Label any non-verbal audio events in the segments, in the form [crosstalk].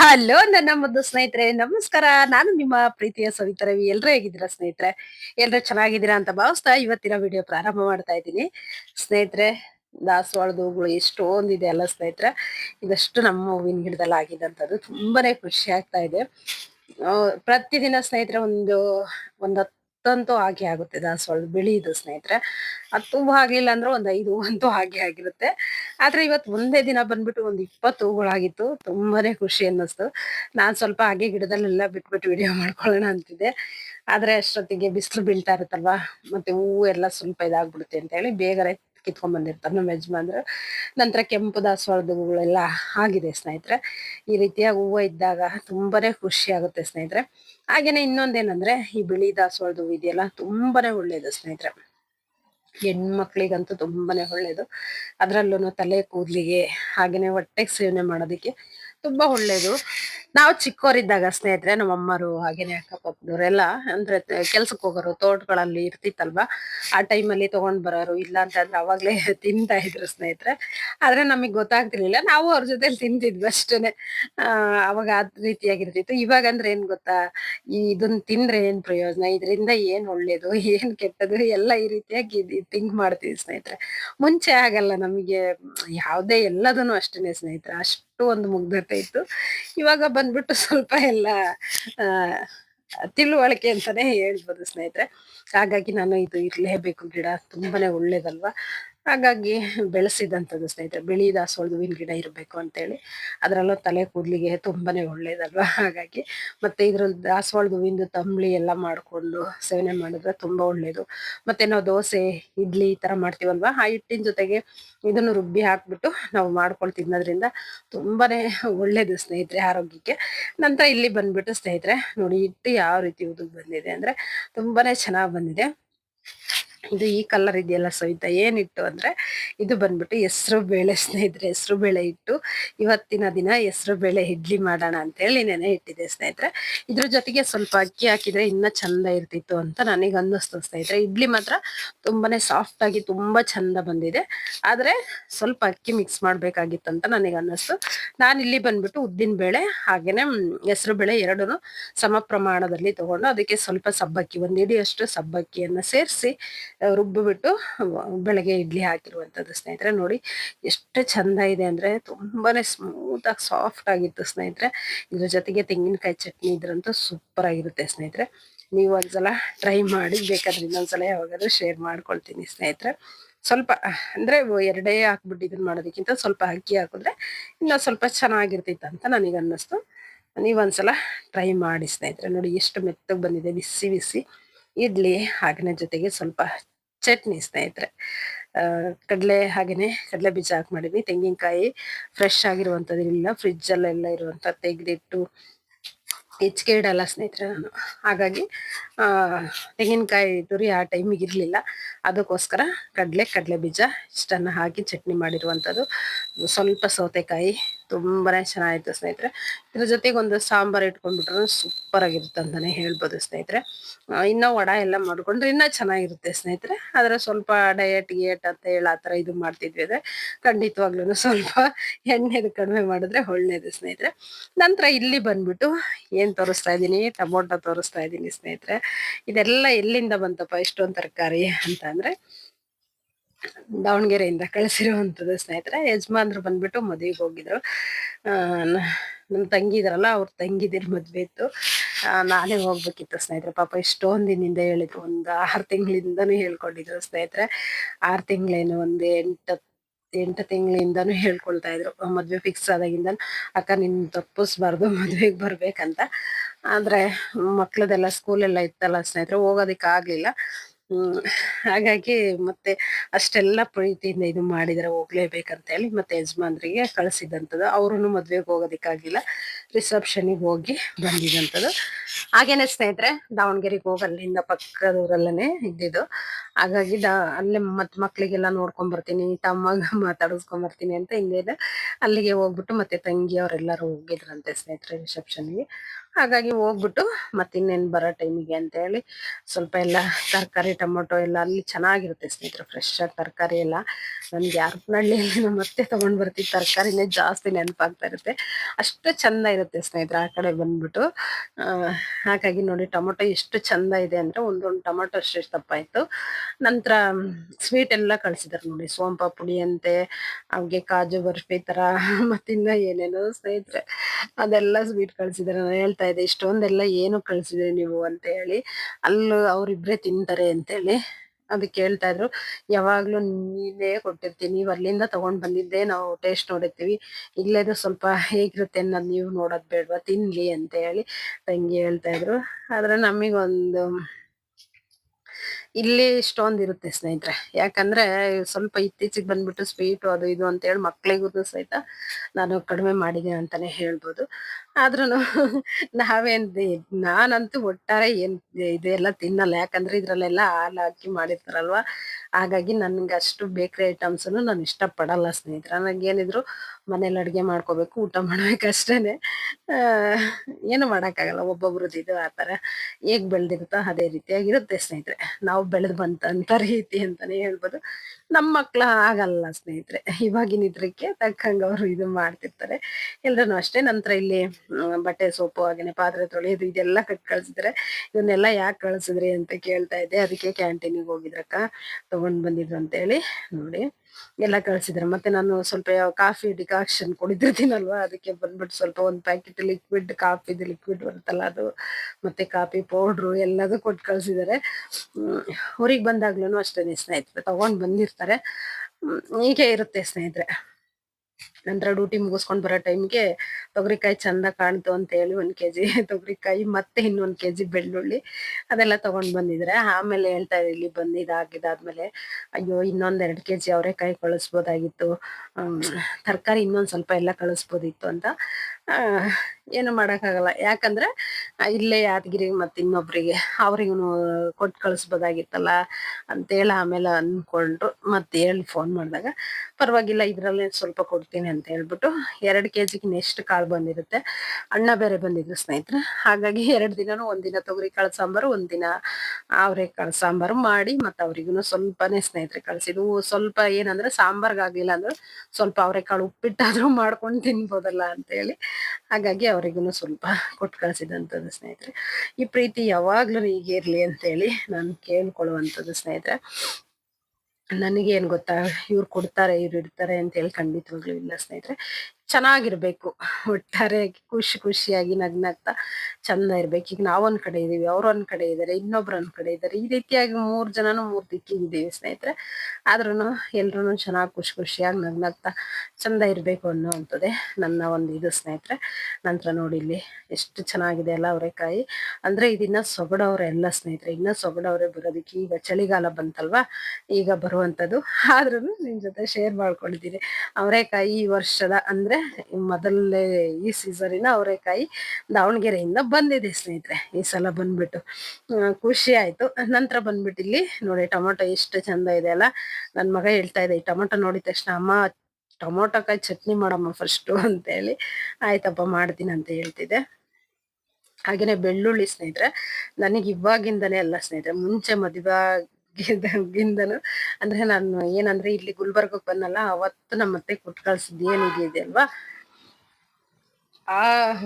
Hello, ನನ್ನ ಮುದ್ದು ಸ್ನೇಹಿತರೆ, ನಮಸ್ಕಾರ. ನಾನು ನಿಮ್ಮ ಪ್ರೀತಿಯ ಸವಿತ ರವಿ. ಎಲ್ಲರೂ ಹೇಗಿದ್ದೀರಾ ಸ್ನೇಹಿತರೆ? ಎಲ್ಲರೂ ಚೆನ್ನಾಗಿದ್ದೀರಾ ಅಂತ ಭಾವಿಸ್ತಾ ಇವತ್ತಿನ ವಿಡಿಯೋ ಪ್ರಾರಂಭ ಮಾಡ್ತಾ ಇದ್ದೀನಿ. ಸ್ನೇಹಿತರೆ, ದಾಸವಾಳದ ಹೂಗಳು ಎಷ್ಟೊಂದಿದೆ ಅಲ್ಲ ಸ್ನೇಹಿತರೆ? ಇದಷ್ಟು ನಮ್ಮ ಹೂವಿನ ಗಿಡದಲ್ಲಿ ಆಗಿದ್ದಂಥದ್ದು ತುಂಬಾನೇ ಖುಷಿ ಆಗ್ತಾ ಇದೆ. ಪ್ರತಿದಿನ ಸ್ನೇಹಿತರೆ ಒಂದು, ಒಂದ್ ಹತ್ತಂತೂ ಹಾಗೆ ಆಗುತ್ತೆ. ದಾಸವಾಳ ಬಿಳಿದು ಸ್ನೇಹಿತರೆ. ಹತ್ತು ಹೂವು ಆಗ್ಲಿಲ್ಲ ಅಂದ್ರೆ ಒಂದು ಐದು ಹೂವಂತೂ ಹಾಗೆ ಆಗಿರುತ್ತೆ. ಆದ್ರೆ ಇವತ್ತು ಒಂದೇ ದಿನ ಬಂದ್ಬಿಟ್ಟು ಒಂದು ಇಪ್ಪತ್ತು ಹೂಗಳಾಗಿತ್ತು. ತುಂಬಾನೇ ಖುಷಿ ಅನ್ನಿಸ್ತು. ನಾನ್ ಸ್ವಲ್ಪ ಹಾಗೆ ಗಿಡದಲ್ಲೆಲ್ಲ ಬಿಟ್ಬಿಟ್ಟು ವಿಡಿಯೋ ಮಾಡ್ಕೊಳ್ಳೋಣ ಅಂತಿದ್ದೆ. ಆದ್ರೆ ಅಷ್ಟೊತ್ತಿಗೆ ಬಿಸಿಲು ಬೀಳ್ತಾ ಇರುತ್ತಲ್ವಾ? ಮತ್ತೆ ಹೂವು ಎಲ್ಲ ಸ್ವಲ್ಪ ಇದಾಗ್ಬಿಡುತ್ತೆ ಅಂತ ಹೇಳಿ ಬೇಗನೆ ಕಿತ್ಕೊಂಡ್ ಬಂದಿರ್ತಾರೆ ನಮ್ಮ ಯಜಮಾನ್ರು. ನಂತರ ಕೆಂಪು ದಾಸವಾಳದ ಹೂಗಳೆಲ್ಲ ಆಗಿದೆ ಸ್ನೇಹಿತರೆ. ಈ ರೀತಿಯ ಹೂವು ಇದ್ದಾಗ ತುಂಬಾನೇ ಖುಷಿ ಆಗುತ್ತೆ ಸ್ನೇಹಿತರೆ. ಹಾಗೇನೆ ಇನ್ನೊಂದೇನಂದ್ರೆ, ಈ ಬಿಳಿ ದಾಸವಾಳದ ಹೂವು ಇದೆಯಲ್ಲ, ತುಂಬಾನೇ ಒಳ್ಳೇದು ಸ್ನೇಹಿತರೆ. ಹೆಣ್ಮಕ್ಳಿಗಂತೂ ತುಂಬಾನೇ ಒಳ್ಳೇದು ಅದರಲ್ಲೂ ತಲೆ ಕೂದಲಿಗೆ ಹಾಗೇನೆ ಹೊಟ್ಟೆಗೆ ಸೇವನೆ ಮಾಡೋದಕ್ಕೆ ತುಂಬಾ ಒಳ್ಳೇದು ನಾವು ಚಿಕ್ಕವರಿದ್ದಾಗ ಸ್ನೇಹಿತರೆ ನಮ್ಮ ಅಮ್ಮರು ಹಾಗೇನೆ ಅಕ್ಕಪಕ್ಕದವರೆಲ್ಲ ಅಂದ್ರೆ ಕೆಲ್ಸಕ್ಕೆ ಹೋಗೋರು ತೋಟಗಳಲ್ಲಿ ಇರ್ತಿತ್ತಲ್ವಾ? ಆ ಟೈಮಲ್ಲಿ ತಗೊಂಡ್ ಬರೋರು ಇಲ್ಲ ಅಂತಂದ್ರೆ ಅವಾಗ್ಲೇ [laughs] ತಿಂತಾ ಇದ್ರು ಸ್ನೇಹಿತರೆ. ಆದ್ರೆ ನಮಗ್ ಗೊತ್ತಾಗ್ತಿರ್ಲಿಲ್ಲ. ನಾವು ಅವ್ರ ಜೊತೆ ತಿಂತಿದ್ವಿ ಅಷ್ಟೇನೆ. ಆ, ಅವಾಗ ಆ ರೀತಿಯಾಗಿರ್ತಿತ್ತು. ಇವಾಗ ಅಂದ್ರೆ ಏನ್ ಗೊತ್ತಾ? ಈ ಇದನ್ನ ತಿಂದ್ರೆ ಏನ್ ಪ್ರಯೋಜನ? ಇದರಿಂದ ಏನ್ ಒಳ್ಳೇದು? ಏನ್ ಕೆಟ್ಟದು? ಎಲ್ಲ ಈ ರೀತಿಯಾಗಿ ಥಿಂಕ್ ಮಾಡ್ತೀವಿ ಸ್ನೇಹಿತರೆ. ಮುಂಚೆ ಆಗಲ್ಲ ನಮಗೆ ಯಾವ್ದೇ ಎಲ್ಲದನ್ನು ಅಷ್ಟೇನೆ ಸ್ನೇಹಿತರೆ. ಅಷ್ಟು ಒಂದು ಮುಗ್ಧತೆ ಇತ್ತು. ಇವಾಗ ಬಂದ್ಬಿಟ್ಟು ಸ್ವಲ್ಪ ಎಲ್ಲ ತಿಳುವಳಿಕೆ ಅಂತಾನೆ ಹೇಳ್ಬೋದು ಸ್ನೇಹಿತರೆ. ಹಾಗಾಗಿ ನಾನು ಇದು ಇರ್ಲೇಬೇಕು ಗಿಡ ತುಂಬಾನೇ ಒಳ್ಳೇದಲ್ವಾ? ಹಾಗಾಗಿ ಬೆಳೆಸಿದಂಥದ್ದು ಸ್ನೇಹಿತರೆ, ಬಿಳಿ ದಾಸವಾಳದ ಹೂವಿನ ಗಿಡ ಇರಬೇಕು ಅಂತೇಳಿ. ಅದರಲ್ಲೂ ತಲೆ ಕೂದಲಿಗೆ ತುಂಬಾ ಒಳ್ಳೇದಲ್ವಾ? ಹಾಗಾಗಿ ಮತ್ತು ಇದ್ರಲ್ಲಿ ದಾಸವಾಳದ ಹೂವಿಂದು ತಂಬಳಿ ಎಲ್ಲ ಮಾಡಿಕೊಂಡು ಸೇವನೆ ಮಾಡಿದ್ರೆ ತುಂಬ ಒಳ್ಳೆಯದು ಮತ್ತು ನಾವು ದೋಸೆ, ಇಡ್ಲಿ ಈ ಥರ ಮಾಡ್ತೀವಲ್ವ? ಆ ಹಿಟ್ಟಿನ ಜೊತೆಗೆ ಇದನ್ನು ರುಬ್ಬಿ ಹಾಕ್ಬಿಟ್ಟು ನಾವು ಮಾಡ್ಕೊಂಡು ತಿನ್ನೋದ್ರಿಂದ ತುಂಬಾ ಒಳ್ಳೆಯದು ಸ್ನೇಹಿತರೆ ಆರೋಗ್ಯಕ್ಕೆ. ನಂತರ ಇಲ್ಲಿ ಬಂದ್ಬಿಟ್ಟು ಸ್ನೇಹಿತರೆ, ನೋಡಿ ಹಿಟ್ಟು ಯಾವ ರೀತಿ ಉದುಗ್ ಬಂದಿದೆ ಅಂದರೆ ತುಂಬಾ ಚೆನ್ನಾಗಿ ಬಂದಿದೆ. ಇದು ಈ ಕಲರ್ ಇದೆಯಲ್ಲ ಸವಿತಾ ಏನಿಟ್ಟು ಅಂದರೆ ಇದು ಬಂದ್ಬಿಟ್ಟು ಹೆಸರು ಬೇಳೆ ಸ್ನೇಹಿತರೆ, ಹೆಸರು ಬೇಳೆ ಇಟ್ಟು ಇವತ್ತಿನ ದಿನ ಹೆಸರು ಬೇಳೆ ಇಡ್ಲಿ ಮಾಡೋಣ ಅಂತೇಳಿ ನೆನೆ ಇಟ್ಟಿದೆ ಸ್ನೇಹಿತರೆ. ಇದ್ರ ಜೊತೆಗೆ ಸ್ವಲ್ಪ ಅಕ್ಕಿ ಹಾಕಿದ್ರೆ ಇನ್ನೂ ಚಂದ ಇರ್ತಿತ್ತು ಅಂತ ನನಗೆ ಅನ್ನಿಸ್ತು ಸ್ನೇಹಿತರೆ. ಇಡ್ಲಿ ಮಾತ್ರ ತುಂಬಾ ಸಾಫ್ಟ್ ಆಗಿ ತುಂಬಾ ಚಂದ ಬಂದಿದೆ. ಆದರೆ ಸ್ವಲ್ಪ ಅಕ್ಕಿ ಮಿಕ್ಸ್ ಮಾಡಬೇಕಾಗಿತ್ತು ಅಂತ ನನಗೆ ಅನ್ನಿಸ್ತು. ನಾನು ಇಲ್ಲಿ ಬಂದ್ಬಿಟ್ಟು ಉದ್ದಿನ ಬೇಳೆ ಹಾಗೇನೆ ಹೆಸರು ಬೇಳೆ ಎರಡೂ ಸಮ ಪ್ರಮಾಣದಲ್ಲಿ ತೊಗೊಂಡು ಅದಕ್ಕೆ ಸ್ವಲ್ಪ ಸಬ್ಬಕ್ಕಿ ಒಂದು ಇಡಿಯಷ್ಟು ಸಬ್ಬಕ್ಕಿಯನ್ನು ಸೇರಿಸಿ ರುಬ್ಬಿಬಿಟ್ಟು ಬೆಳಗ್ಗೆ ಇಡ್ಲಿ ಹಾಕಿರುವಂಥದ್ದು ಸ್ನೇಹಿತರೆ. ನೋಡಿ ಎಷ್ಟು ಚಂದ ಇದೆ ಅಂದರೆ ತುಂಬಾನೇ ಸ್ಮೂತಾಗಿ ಸಾಫ್ಟ್ ಆಗಿತ್ತು ಸ್ನೇಹಿತರೆ. ಇದ್ರ ಜೊತೆಗೆ ತೆಂಗಿನಕಾಯಿ ಚಟ್ನಿ ಇದ್ರಂತೂ ಸೂಪರ್ ಆಗಿರುತ್ತೆ ಸ್ನೇಹಿತರೆ. ನೀವು ಒಂದ್ಸಲ ಟ್ರೈ ಮಾಡಿ, ಬೇಕಾದ್ರೆ ಇನ್ನೊಂದ್ಸಲ ಯಾವಾಗಾದ್ರೂ ಶೇರ್ ಮಾಡ್ಕೊಳ್ತೀನಿ ಸ್ನೇಹಿತರೆ. ಸ್ವಲ್ಪ, ಅಂದರೆ ಎರಡೇ ಹಾಕ್ಬಿಟ್ಟು ಇದನ್ನ ಮಾಡೋದಕ್ಕಿಂತ ಸ್ವಲ್ಪ ಅಕ್ಕಿ ಹಾಕಿದ್ರೆ ಇನ್ನೂ ಸ್ವಲ್ಪ ಚೆನ್ನಾಗಿರ್ತಿತ್ತು ಅಂತ ನನಗೆ ಅನ್ನಿಸ್ತು. ನೀವೊಂದ್ಸಲ ಟ್ರೈ ಮಾಡಿ ಸ್ನೇಹಿತರೆ. ನೋಡಿ ಎಷ್ಟು ಮೆತ್ತಗೆ ಬಂದಿದೆ, ಬಿಸಿ ಬಿಸಿ. ಇಡ್ಲಿ ಹಾಗೇನೆ ಜೊತೆಗೆ ಸ್ವಲ್ಪ ಚಟ್ನಿ ಸ್ನೇಹಿತರೆ. ಕಡಲೆ ಹಾಗೇನೆ ಕಡಲೆ ಬೀಜ ಹಾಕಿ ಮಾಡಿದ್ವಿ. ತೆಂಗಿನಕಾಯಿ ಫ್ರೆಶ್ ಆಗಿರುವಂಥದ್ದಿಲ್ಲ ಫ್ರಿಜ್ ಅಲ್ಲೆಲ್ಲ ಇರುವಂತ ತೆಗೆದಿಟ್ಟು ಹೆಚ್ಚಿಗೆ ಇಡಲ್ಲ ಸ್ನೇಹಿತರೆ ನಾನು. ಹಾಗಾಗಿ ತೆಂಗಿನಕಾಯಿ ತುರಿ ಆ ಟೈಮಿಗೆ ಇರಲಿಲ್ಲ. ಅದಕ್ಕೋಸ್ಕರ ಕಡಲೆ ಕಡಲೆ ಬೀಜ ಇಷ್ಟನ್ನು ಹಾಕಿ ಚಟ್ನಿ ಮಾಡಿರುವಂಥದ್ದು. ಸ್ವಲ್ಪ ಸೌತೆಕಾಯಿ ತುಂಬಾನೇ ಚೆನ್ನಾಗಿತ್ತು ಸ್ನೇಹಿತರೆ. ಇದ್ರ ಜೊತೆಗೆ ಒಂದು ಸಾಂಬಾರ್ ಇಟ್ಕೊಂಡ್ಬಿಟ್ರೆ ಸೂಪರ್ ಆಗಿರುತ್ತೆ ಅಂತಾನೆ ಹೇಳ್ಬೋದು ಸ್ನೇಹಿತರೆ. ಇನ್ನೂ ವಡ ಎಲ್ಲ ಮಾಡ್ಕೊಂಡ್ರೆ ಇನ್ನ ಚೆನ್ನಾಗಿರುತ್ತೆ ಸ್ನೇಹಿತರೆ. ಆದರೆ ಸ್ವಲ್ಪ ಡಯಟ್ ಗಿಯಟ್ ಅಂತ ಹೇಳಿ ಆತರ ಇದು ಮಾಡ್ತಿದ್ವಿ ಅಂದರೆ ಖಂಡಿತವಾಗ್ಲೂ ಸ್ವಲ್ಪ [laughs] ಎಣ್ಣೆದು ಕಡಿಮೆ ಮಾಡಿದ್ರೆ ಒಳ್ಳೇದು ಸ್ನೇಹಿತರೆ. ನಂತರ ಇಲ್ಲಿ ಬಂದ್ಬಿಟ್ಟು ಏನು ತೋರಿಸ್ತಾ ಇದ್ದೀನಿ? ಟೊಮೊಟೊ ತೋರಿಸ್ತಾ ಇದ್ದೀನಿ ಸ್ನೇಹಿತರೆ. ಇದೆಲ್ಲ ಎಲ್ಲಿಂದ ಬಂತಪ್ಪ? ಇಷ್ಟೊಂದು ತರಕಾರಿ ಅಂತ ಅಂದ್ರೆ ದಾವಣಗೆರೆಯಿಂದ ಕಳಿಸಿರುವಂಥದ್ದು ಸ್ನೇಹಿತರೆ. ಯಜಮಾನ್ರು ಬಂದ್ಬಿಟ್ಟು ಮದುವೆಗೆ ಹೋಗಿದ್ರು. ನಮ್ಮ ತಂಗಿ ಇದ್ರಲ್ಲ, ಅವ್ರ ತಂಗಿದಿರ್ ಮದುವೆ ಇತ್ತು. ನಾನೇ ಹೋಗ್ಬೇಕಿತ್ತು ಸ್ನೇಹಿತರೆ. ಪಾಪ ಎಷ್ಟೊಂದು ದಿನದಿಂದ ಹೇಳಿದ್ರು, ಒಂದು ಆರು ತಿಂಗಳಿಂದನೂ ಹೇಳ್ಕೊಂಡಿದ್ರು ಸ್ನೇಹಿತರೆ. ಆರು ತಿಂಗಳೇನು, ಒಂದು ಎಂಟು ಎಂಟು ತಿಂಗಳಿಂದನೂ ಹೇಳ್ಕೊಳ್ತಾ ಇದ್ರು. ಮದುವೆ ಫಿಕ್ಸ್ ಆದಾಗಿಂದ ಅಕ್ಕ, ನಿನ್ ತಪ್ಪಿಸ್ಬಾರ್ದು, ಮದುವೆಗೆ ಬರ್ಬೇಕಂತ. ಆದರೆ ಮಕ್ಳದೆಲ್ಲ ಸ್ಕೂಲ್ ಎಲ್ಲ ಇತ್ತಲ್ಲ ಸ್ನೇಹಿತರೆ ಹೋಗೋದಕ್ಕೆ ಆಗ್ಲಿಲ್ಲ ಹ್ಮ್. ಹಾಗಾಗಿ ಮತ್ತೆ ಅಷ್ಟೆಲ್ಲ ಪ್ರೀತಿಯಿಂದ ಇದು ಮಾಡಿದ್ರೆ ಹೋಗ್ಲೇಬೇಕಂತ ಹೇಳಿ ಮತ್ತೆ ಯಜಮಾನ್ರಿಗೆ ಕಳಿಸಿದಂಥದ್ದು. ಅವ್ರು ಮದ್ವೆಗೆ ಹೋಗೋದಕ್ಕಾಗಿಲ್ಲ. ರಿಸೆಪ್ಷನಿಗೆ ಹೋಗಿ ಬಂದಿದಂಥದ್ದು. ಹಾಗೇನೆ ಸ್ನೇಹಿತರೆ, ದಾವಣಗೆರೆಗೆ ಹೋಗಿ ಅಲ್ಲಿಂದ ಪಕ್ಕದ ಊರಲ್ಲೇನೆ ಇದ್ದಿದ್ದು. ಹಾಗಾಗಿ ದ, ಅಲ್ಲೇ ಮತ್ ಮಕ್ಳಿಗೆಲ್ಲ ನೋಡ್ಕೊಂಡ್ ಬರ್ತೀನಿ, ತಮ್ಮಗ ಮಾತಾಡಿಸ್ಕೊಂಡ್ ಬರ್ತೀನಿ ಅಂತ ಹಿಂಗೆ ಅಲ್ಲಿಗೆ ಹೋಗ್ಬಿಟ್ಟು ಮತ್ತೆ ತಂಗಿ ಅವರೆಲ್ಲರೂ ಹೋಗಿದ್ರಂತೆ ಸ್ನೇಹಿತರೆ ರಿಸೆಪ್ಷನ್ಗೆ ಹಾಗಾಗಿ ಹೋಗ್ಬಿಟ್ಟು ಮತ್ತಿನ್ನೇನು ಬರೋ ಟೈಮಿಗೆ ಅಂತ ಹೇಳಿ ಸ್ವಲ್ಪ ಎಲ್ಲ ತರಕಾರಿ, ಟೊಮೊಟೊ ಎಲ್ಲ ಅಲ್ಲಿ ಚೆನ್ನಾಗಿರುತ್ತೆ ಸ್ನೇಹಿತರು ಫ್ರೆಶ್ ಆಗಿ ತರಕಾರಿ ಎಲ್ಲ. ಹರಪನಹಳ್ಳಿಯಲ್ಲಿ ನಮ್ಮ ಮತ್ತೆ ತಗೊಂಡ್ ಬರ್ತೀವಿ ತರಕಾರಿನೇ ಜಾಸ್ತಿ ನೆನಪಾಗ್ತಾ ಇರುತ್ತೆ. ಅಷ್ಟು ಚಂದ ಇರುತ್ತೆ ಸ್ನೇಹಿತರೆ ಆ ಕಡೆ ಬಂದ್ಬಿಟ್ಟು. ಹಾಗಾಗಿ ನೋಡಿ ಟೊಮೊಟೊ ಎಷ್ಟು ಚಂದ ಇದೆ ಅಂದ್ರೆ ಒಂದೊಂದು ಟೊಮೊಟೊ ಅಷ್ಟು ತಪ್ಪಾಯಿತು ನಂತರ ಸ್ವೀಟ್ ಎಲ್ಲ ಕಳ್ಸಿದಾರೆ ನೋಡಿ, ಸೋಂಪ ಪುಡಿ ಅಂತೆ ಅವ್ಗೆ ಕಾಜು, ಬರ್ಫಿ ತರ, ಮತ್ತಿನ್ನ ಏನೇನೋ ಸ್ನೇಹಿತರೆ ಅದೆಲ್ಲ ಸ್ವೀಟ್ ಕಳ್ಸಿದಾರೆ. ನಾನು ಹೇಳ್ತಾ ಇದೆ, ಇಷ್ಟೊಂದೆಲ್ಲ ಏನು ಕಳ್ಸಿದ್ರಿ ನೀವು ಅಂತ ಹೇಳಿ, ಅಲ್ಲೂ ಅವ್ರಿಬ್ರೇ ತಿಂತಾರೆ ಅಂತ ಹೇಳಿ ಅದಕ್ಕೆ ಹೇಳ್ತಾ ಇದ್ರು. ಯಾವಾಗ್ಲೂ ನೀನೇ ಕೊಟ್ಟಿರ್ತೀನಿ, ನೀವು ಅಲ್ಲಿಂದ ತಗೊಂಡ್ ಬಂದಿದ್ದೆ ನಾವು ಟೇಸ್ಟ್ ನೋಡಿರ್ತೀವಿ. ಇಲ್ಲೇದು ಸ್ವಲ್ಪ ಹೇಗಿರುತ್ತೆ ಅನ್ನೋದು ನೀವು ನೋಡೋದ್ ಬೇಡ್ವಾ, ತಿನ್ಲಿ ಅಂತ ಹೇಳಿ ತಂಗಿ ಹೇಳ್ತಾ ಇದ್ರು. ಆದ್ರೆ ನಮಿಗೊಂದು ಇಲ್ಲಿ ಇಷ್ಟೊಂದು ಇರುತ್ತೆ ಸ್ನೇಹಿತರೆ. ಯಾಕಂದ್ರೆ ಸ್ವಲ್ಪ ಇತ್ತೀಚಿಗೆ ಬಂದ್ಬಿಟ್ಟು ಸ್ವೀಟು ಅದು ಇದು ಅಂತ ಹೇಳಿ ಮಕ್ಳಿಗೂ ಸಹಿತ ನಾನು ಕಡಿಮೆ ಮಾಡಿದೆ ಅಂತಾನೆ ಹೇಳ್ಬೋದು. ಆದ್ರೂ [laughs] ನಾವೇನ್ ನಾನಂತೂ ಒಟ್ಟಾರೆ ಏನ್ ಇದೆಲ್ಲ ತಿನ್ನಲ್ಲ. ಯಾಕಂದ್ರೆ ಇದ್ರಲ್ಲೆಲ್ಲ ಹಾಲು ಹಾಕಿ ಮಾಡಿರ್ತಾರಲ್ವಾ? ಹಾಗಾಗಿ ನನ್ಗೆ ಅಷ್ಟು ಬೇಕರಿ ಐಟಮ್ಸ್ ನಾನು ಇಷ್ಟಪಡಲ್ಲ ಸ್ನೇಹಿತರ. ನನಗೇನಿದ್ರು ಮನೇಲಿ ಅಡುಗೆ ಮಾಡ್ಕೋಬೇಕು, ಊಟ ಮಾಡ್ಬೇಕಷ್ಟೇನೆ. ಏನು ಮಾಡೋಕ್ಕಾಗಲ್ಲ, ಒಬ್ಬೊಬ್ರದ್ದು ಇದು ಆ ಥರ ಹೇಗೆ ಬೆಳೆದಿರುತ್ತೋ ಅದೇ ರೀತಿಯಾಗಿರುತ್ತೆ ಸ್ನೇಹಿತರೆ. ನಾವು ಬೆಳೆದು ಬಂತಂಥ ರೀತಿ ಅಂತಾನೆ ಹೇಳ್ಬೋದು. ನಮ್ಮ ಮಕ್ಳು ಆಗಲ್ಲ ಸ್ನೇಹಿತರೆ. ಇವಾಗಿನ ಇದ್ರಕ್ಕೆ ತಕ್ಕಂಗ ಅವರು ಇದು ಮಾಡ್ತಿರ್ತಾರೆ. ಎಲ್ರೂ ಅಷ್ಟೇ ನಂತರ ಇಲ್ಲಿ ಬಟ್ಟೆ ಸೋಪು, ಹಾಗೇನೆ ಪಾತ್ರೆ ತೊಳೆಯೋದು ಇದೆಲ್ಲ ಕಟ್ ಕಳ್ಸಿದ್ರೆ ಇವನ್ನೆಲ್ಲ ಯಾಕೆ ಕಳ್ಸಿದ್ರಿ ಅಂತ ಕೇಳ್ತಾ ಇದ್ದೆ. ಅದಕ್ಕೆ ಕ್ಯಾಂಟೀನಿಗೆ ಹೋಗಿದ್ರಕ್ಕ, ತಗೊಂಡ್ ಬಂದಿದ್ರು ಅಂತ ಹೇಳಿ ನೋಡಿ ಎಲ್ಲ ಕಳ್ಸಿದ್ರು. ಮತ್ತೆ ನಾನು ಸ್ವಲ್ಪ ಕಾಫಿ ಡಿಕಾಕ್ಷನ್ ಕುಡಿದಿರ್ತೀನಲ್ವಾ, ಅದಕ್ಕೆ ಬಂದ್ಬಿಟ್ಟು ಸ್ವಲ್ಪ ಒಂದ್ ಪ್ಯಾಕೆಟ್ ಲಿಕ್ವಿಡ್ ಕಾಫಿದು ಲಿಕ್ವಿಡ್ ಬರುತ್ತಲ್ಲ ಅದು, ಮತ್ತೆ ಕಾಫಿ ಪೌಡ್ರು ಎಲ್ಲದೂ ಕೊಟ್ಟು ಕಳ್ಸಿದ್ದಾರೆ. ಊರಿಗೆ ಬಂದಾಗ್ಲೂ ಅಷ್ಟೇ ಸ್ನೇಹಿತರೆ. ತಗೊಂಡ್ ಬಂದಿರ್ತಾರೆ ಹ್ಮ್, ಹೀಗೆ ಇರುತ್ತೆ ಸ್ನೇಹಿತರೆ. ನಂತರ ಡ್ಯೂಟಿ ಮುಗಿಸ್ಕೊಂಡು ಬರೋ ಟೈಮ್ಗೆ ತೊಗರಿಕಾಯಿ ಚಂದ ಕಾಣ್ತು ಅಂತ ಹೇಳಿ ಒಂದ್ ಕೆಜಿ [laughs] ತೊಗರಿಕಾಯಿ ಮತ್ತೆ ಇನ್ನೊಂದ್ ಕೆಜಿ ಬೆಳ್ಳುಳ್ಳಿ ಅದೆಲ್ಲ ತಗೊಂಡ್ ಬಂದಿದ್ರೆ ಆಮೇಲೆ ಹೇಳ್ತಾ ಇಲ್ಲಿ ಬಂದು ಅಯ್ಯೋ, ಇನ್ನೊಂದ್ ಕೆ ಕೆಜಿ ಅವರೆಕಾಯಿ ಕಳಿಸ್ಬೋದಾಗಿತ್ತು. ತರಕಾರಿ ಇನ್ನೊಂದು ಸ್ವಲ್ಪ ಎಲ್ಲ ಕಳಿಸ್ಬೋದಿತ್ತು ಅಂತ. ಏನು ಮಾಡೋಕ್ಕಾಗಲ್ಲ. ಯಾಕಂದ್ರೆ ಇಲ್ಲೇ ಯಾದಗಿರಿ ಮತ್ತೆ ಇನ್ನೊಬ್ರಿಗೆ ಅವ್ರಿಗೂ ಕೊಟ್ಟು ಕಳಿಸ್ಬೋದಾಗಿತ್ತಲ್ಲ ಅಂತೇಳಿ ಆಮೇಲೆ ಅನ್ಕೊಂಡ್ರು ಮತ್ತೆ ಹೇಳಿ ಫೋನ್ ಮಾಡಿದಾಗ, ಪರವಾಗಿಲ್ಲ ಇದ್ರಲ್ಲೇ ಸ್ವಲ್ಪ ಕೊಡ್ತೀನಿ ಅಂತ ಹೇಳ್ಬಿಟ್ಟು ಎರಡು ಕೆ ಜಿಗೆ ನೆಕ್ಸ್ಟ್ ಕಾಳು ಬಂದಿರುತ್ತೆ? ಅಣ್ಣ ಬೇರೆ ಬಂದಿದ್ರು ಸ್ನೇಹಿತರೆ. ಹಾಗಾಗಿ ಎರಡು ದಿನನೂ ಒಂದಿನ ತೊಗರಿ ಕಾಳು ಸಾಂಬಾರು ಒಂದಿನ ಅವರೆಕಾಳು ಸಾಂಬಾರು ಮಾಡಿ ಮತ್ತೆ ಅವ್ರಿಗೂ ಸ್ವಲ್ಪನೇ ಸ್ನೇಹಿತರೆ ಕಳ್ಸಿದ್ವು ಸ್ವಲ್ಪ ಏನಂದ್ರೆ ಸಾಂಬಾರ್ಗಾಗ್ಲಿಲ್ಲ ಅಂದ್ರೆ ಸ್ವಲ್ಪ ಅವರೆಕಾಳು ಉಪ್ಪಿಟ್ಟಾದ್ರೂ ಮಾಡ್ಕೊಂಡು ತಿನ್ಬೋದಲ್ಲ ಅಂತ ಹೇಳಿ ಹಾಗಾಗಿ ಅವರಿಗೂ ಸ್ವಲ್ಪ ಕೊಟ್ಟು ಕಳ್ಸಿದಂಥದ್ದು ಸ್ನೇಹಿತರೆ. ಈ ಪ್ರೀತಿ ಯಾವಾಗ್ಲೂ ಅಂತ ಹೇಳಿ ನಾನು ಕೇಳ್ಕೊಳ್ಳುವಂಥದ್ದು ಸ್ನೇಹಿತರೆ. ನನಗೇನು ಗೊತ್ತಾ, ಇವ್ರು ಕೊಡ್ತಾರೆ, ಇವ್ರು ಇಡ್ತಾರೆ ಅಂತ ಹೇಳಿ ಖಂಡಿತವಾಗ್ಲೂ ಇಲ್ಲ ಸ್ನೇಹಿತರೆ. ಚೆನ್ನಾಗಿರ್ಬೇಕು. ಒಟ್ಟಾರೆ ಖುಷಿ ಖುಷಿಯಾಗಿ ನಗ್ನಗ್ತಾ ಚಂದ ಇರ್ಬೇಕು. ಈಗ ನಾವೊಂದ್ ಕಡೆ ಇದೀವಿ ಅವ್ರೊಂದ್ ಕಡೆ ಇದ್ದಾರೆ ಇನ್ನೊಬ್ರು ಒಂದ್ ಕಡೆ ಇದ್ದಾರೆ ಈ ರೀತಿಯಾಗಿ ಮೂರ್ ಜನನು ಮೂರ್ ದಿಕ್ಕಿಗಿದ್ದೀವಿ ಸ್ನೇಹಿತರೆ. ಆದ್ರೂ ಎಲ್ರು ಚೆನ್ನಾಗಿ ಖುಷಿ ಖುಷಿಯಾಗಿ ನಗ್ನಗ್ತಾ ಚಂದ ಇರ್ಬೇಕು ಅನ್ನೋವಂಥದ್ದೇ ನನ್ನ ಒಂದು ಇದು ಸ್ನೇಹಿತರೆ. ನಂತರ ನೋಡಿ ಇಲ್ಲಿ ಎಷ್ಟು ಚೆನ್ನಾಗಿದೆ ಅಲ್ಲ ಅವರೆಕಾಯಿ. ಅಂದ್ರೆ ಇದನ್ನ ಸೊಗಡವ್ರೆ ಎಲ್ಲ ಸ್ನೇಹಿತರೆ, ಇನ್ನ ಸೊಗಡವ್ರೆ ಬರೋದಕ್ಕೆ ಈಗ ಚಳಿಗಾಲ ಬಂತಲ್ವಾ? ಈಗ ಬರುವಂತದ್ದು ಆದ್ರೂ ನಿಮ್ ಜೊತೆ ಶೇರ್ ಮಾಡ್ಕೊಂಡಿದ್ದೀನಿ. ಅವರೆಕಾಯಿ ಈ ವರ್ಷದ ಅಂದ್ರೆ ಮೊದಲನೇ ಈ ಸೀಸನಿನ ಅವರೆಕಾಯಿ ದಾವಣಗೆರೆಯಿಂದ ಬಂದಿದೆ ಸ್ನೇಹಿತರೆ, ಈ ಸಲ ಬಂದ್ಬಿಟ್ಟು. ಖುಷಿ ಆಯ್ತು. ನಂತರ ಬಂದ್ಬಿಟ್ಟು ಇಲ್ಲಿ ನೋಡಿ, ಟೊಮೊಟೊ ಎಷ್ಟು ಚಂದ ಇದೆ ಅಲ್ಲ. ನನ್ನ ಮಗ ಹೇಳ್ತಾ ಇದೆ ಈ ಟೊಮೊಟೊ ನೋಡಿದ ತಕ್ಷಣ, ಅಮ್ಮ ಟೊಮೊಟೊಕಾಯಿ ಚಟ್ನಿ ಮಾಡಮ್ಮ ಫಸ್ಟು [laughs] ಅಂತ ಹೇಳಿ, ಆಯ್ತಪ್ಪ, ಮಾಡ್ತೀನಿ ಅಂತ ಹೇಳ್ತಿದ್ದೆ. ಹಾಗೇನೆ ಬೆಳ್ಳುಳ್ಳಿ ಸ್ನೇಹಿತರೆ, ನನಗೆ ಇವಾಗಿಂದನೇ ಅಲ್ಲ ಸ್ನೇಹಿತರೆ, ಮುಂಚೆ ಮದುವೆ ಗಿಂದನು. ಅಂದ್ರೆ ನಾನು ಏನಂದ್ರೆ ಇಲ್ಲಿ ಗುಲ್ಬರ್ಗಕ್ಕೆ ಬಂದಲ್ಲ ಅವತ್ತು ನಮ್ಮ ಅತ್ತೆ ಕೊಟ್ಟು ಕಳ್ಸಿದ್ ಏನಿದೆ ಅಲ್ವಾ? ಆ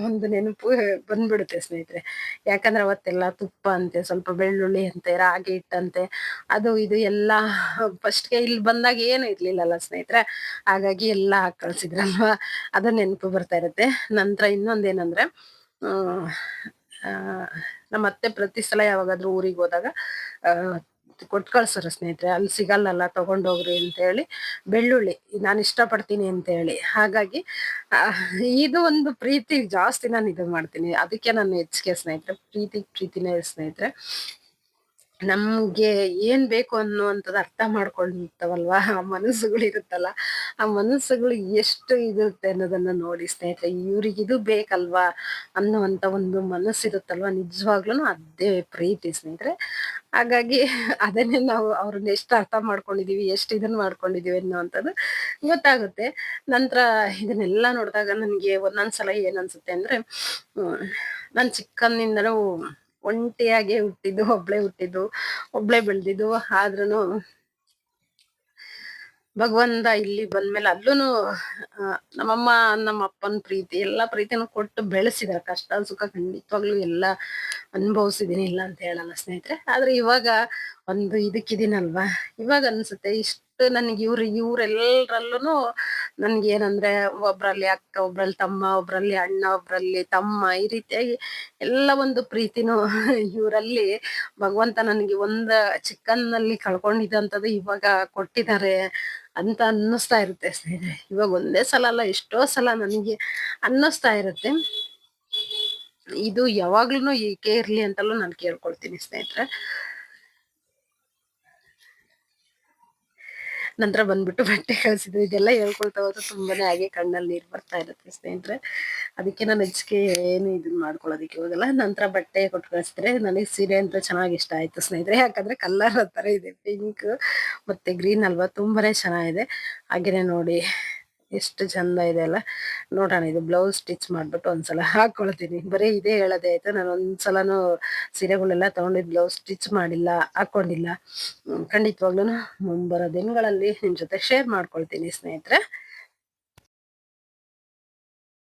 ಒಂದು ನೆನಪು ಬಂದ್ಬಿಡುತ್ತೆ ಸ್ನೇಹಿತರೆ. ಯಾಕಂದ್ರೆ ಅವತ್ತೆಲ್ಲ ತುಪ್ಪ ಅಂತೆ, ಸ್ವಲ್ಪ ಬೆಳ್ಳುಳ್ಳಿ ಅಂತೆ, ರಾಗಿ ಹಿಟ್ಟಂತೆ, ಅದು ಇದು ಎಲ್ಲ ಫಸ್ಟ್ಗೆ ಇಲ್ಲಿ ಬಂದಾಗ ಏನು ಇರ್ಲಿಲ್ಲಲ್ಲ ಸ್ನೇಹಿತರೆ. ಹಾಗಾಗಿ ಎಲ್ಲ ಕಳ್ಸಿದ್ರಲ್ವಾ? ಅದು ನೆನಪು ಬರ್ತಾ ಇರುತ್ತೆ. ನಂತರ ಇನ್ನೊಂದೇನಂದ್ರೆ ನಮ್ಮ ಅತ್ತೆ ಪ್ರತಿ ಸಲ ಯಾವಾಗಾದ್ರೂ ಊರಿಗೆ ಹೋದಾಗ ಕೊಟ್ಟು ಕಳ್ಸೋರು ಸ್ನೇಹಿತರೆ, ಅಲ್ಲಿ ಸಿಗಲ್ಲಲ್ಲ, ತಗೊಂಡೋಗ್ರಿ ಅಂತ ಹೇಳಿ ಬೆಳ್ಳುಳ್ಳಿ, ನಾನು ಇಷ್ಟಪಡ್ತೀನಿ ಅಂತ ಹೇಳಿ. ಹಾಗಾಗಿ ಇದು ಒಂದು ಪ್ರೀತಿ ಜಾಸ್ತಿ ನಾನು ಇದು ಮಾಡ್ತೀನಿ. ಅದಕ್ಕೆ ನಾನು ಹೆಚ್ಚಿಗೆ ಸ್ನೇಹಿತರೆ, ಪ್ರೀತಿ, ಪ್ರೀತಿನೇ ಸ್ನೇಹಿತರೆ. ನಮ್ಗೆ ಏನ್ ಬೇಕು ಅನ್ನುವಂಥದ್ದು ಅರ್ಥ ಮಾಡ್ಕೊಳ್ತವಲ್ವಾ ಆ ಮನಸ್ಸುಗಳು ಇರುತ್ತಲ್ಲ. ಆ ಮನಸ್ಸುಗಳು ಎಷ್ಟು ಇರುತ್ತೆ ಅನ್ನೋದನ್ನ ನೋಡಿ ಸ್ನೇಹಿತರೆ, ಇವ್ರಿಗೆ ಇದು ಬೇಕಲ್ವಾ ಅನ್ನುವಂತ ಒಂದು ಮನಸ್ಸಿರುತ್ತಲ್ವಾ ನಿಜವಾಗ್ಲೂ ಅದೇ ಪ್ರೀತಿ ಸ್ನೇಹಿತರೆ. ಹಾಗಾಗಿ ಅದನ್ನೇ ನಾವು ಅವ್ರನ್ನ ಎಷ್ಟು ಅರ್ಥ ಮಾಡ್ಕೊಂಡಿದೀವಿ, ಎಷ್ಟು ಇದನ್ನ ಮಾಡ್ಕೊಂಡಿದೀವಿ ಅನ್ನುವಂಥದ್ದು ಗೊತ್ತಾಗುತ್ತೆ. ನಂತರ ಇದನ್ನೆಲ್ಲ ನೋಡಿದಾಗ ನನಗೆ ಒಂದೊಂದ್ಸಲ ಏನ್ ಅನ್ಸುತ್ತೆ ಅಂದ್ರೆ ನಾನು ಚಿಕ್ಕಂದಿಂದನೂ ಒಂಟಿಯಾಗೆ ಹುಟ್ಟಿದ್ದು ಒಬ್ಳೆ ಹುಟ್ಟಿದ್ದು ಒಬ್ಳೆ ಬೆಳ್ದಿದ್ದು ಆದ್ರೂ ಭಗವಂತ ಇಲ್ಲಿ ಬಂದ್ಮೇಲೆ ಅಲ್ಲೂನು ಆ, ನಮ್ಮಮ್ಮ ನಮ್ಮ ಅಪ್ಪನ ಪ್ರೀತಿ ಎಲ್ಲಾ ಪ್ರೀತಿನೂ ಕೊಟ್ಟು ಬೆಳೆಸಿದಾರೆ. ಕಷ್ಟ ಸುಖ ಖಂಡಿತವಾಗ್ಲೂ ಎಲ್ಲ ಅನುಭವಿಸಿದೀನಿ ಇಲ್ಲ ಅಂತ ಹೇಳಲ್ಲ ಸ್ನೇಹಿತರೆ. ಆದ್ರೆ ಇವಾಗ ಒಂದು ಇದಕ್ಕಿದೀನಲ್ವಾ ಇವಾಗ ಅನ್ಸುತ್ತೆ ಇಷ್ಟು ನನ್ಗೆ ಇವ್ರು ಇವ್ರೆಲ್ಲರಲ್ಲೂ ನನ್ಗೆ ಏನಂದ್ರೆ ಒಬ್ರಲ್ಲಿ ಅಕ್ಕ, ಒಬ್ರಲ್ಲಿ ತಮ್ಮ, ಒಬ್ರಲ್ಲಿ ಅಣ್ಣ, ಒಬ್ರಲ್ಲಿ ತಮ್ಮ ಈ ರೀತಿಯಾಗಿ ಎಲ್ಲ ಒಂದು ಪ್ರೀತಿನೂ [laughs] ಇವರಲ್ಲಿ ಭಗವಂತ ನನಗೆ ಒಂದ ಚಿಕ್ಕನ್ನಲ್ಲಿ ಕಳ್ಕೊಂಡಿದ್ದಂಥದ್ದು ಇವಾಗ ಕೊಟ್ಟಿದ್ದಾರೆ ಅಂತ ಅನ್ನಿಸ್ತಾ ಇರುತ್ತೆ ಸ್ನೇಹಿತರೆ. ಇವಾಗ ಒಂದೇ ಸಲ ಅಲ್ಲ, ಎಷ್ಟೋ ಸಲ ನನಗೆ ಅನ್ನಿಸ್ತಾ ಇರುತ್ತೆ. ಇದು ಯಾವಾಗ್ಲೂ ಏಕೆ ಇರ್ಲಿ ಅಂತಲೂ ನಾನು ಕೇಳ್ಕೊಳ್ತೀನಿ ಸ್ನೇಹಿತರೆ. ನಂತರ ಬಂದ್ಬಿಟ್ಟು ಬಟ್ಟೆ ಕಳಿಸಿದ್ರು. ಇದೆಲ್ಲ ಹೇಳ್ಕೊಳ್ತಾ ಹೋದ್ರೆ ತುಂಬಾನೇ ಹಾಗೆ ಕಣ್ಣಲ್ಲಿ ನೀರು ಬರ್ತಾ ಇರುತ್ತೆ ಸ್ನೇಹಿತರೆ. ಅದಕ್ಕೆ ನಾನು ಹೆಚ್ಚಿಗೆ ಏನು ಇದನ್ನ ಮಾಡ್ಕೊಳ್ಳೋದಕ್ಕೆ ಹೋಗಲ್ಲ. ನಂತರ ಬಟ್ಟೆ ಕೊಟ್ಟು ಕಳಿಸಿದ್ರೆ ನನಗೆ ಸೀರೆ ಅಂತ ಚೆನ್ನಾಗಿ ಇಷ್ಟ ಆಯ್ತು ಸ್ನೇಹಿತರೆ. ಯಾಕಂದ್ರೆ ಕಲರ್ ಥರ ಇದೆ. ಪಿಂಕ್ ಮತ್ತೆ ಗ್ರೀನ್ ಅಲ್ವಾ ತುಂಬಾನೇ ಚೆನ್ನಾಗಿದೆ. ಹಾಗೇನೆ ನೋಡಿ. ಎಷ್ಟು ಚಂದ ಇದೆ ಅಲ್ಲ. ನೋಡೋಣ, ಇದು ಬ್ಲೌಸ್ ಸ್ಟಿಚ್ ಮಾಡ್ಬಿಟ್ಟು ಒಂದ್ಸಲ ಹಾಕ್ಕೊಳ್ತೀನಿ ಬರೀ ಇದೇ ಹೇಳೋದೇ ಆಯ್ತು, ನಾನು ಒಂದ್ಸಲನು ಸೀರೆಗಳೆಲ್ಲ ತೊಗೊಂಡಿದ್ದು ಬ್ಲೌಸ್ ಸ್ಟಿಚ್ ಮಾಡಿಲ್ಲ ಹಾಕ್ಕೊಂಡಿಲ್ಲ ಖಂಡಿತವಾಗ್ಲೂ ಮುಂಬರೋ ದಿನಗಳಲ್ಲಿ ನಿಮ್ಮ ಜೊತೆ ಶೇರ್ ಮಾಡ್ಕೊಳ್ತೀನಿ ಸ್ನೇಹಿತರೆ.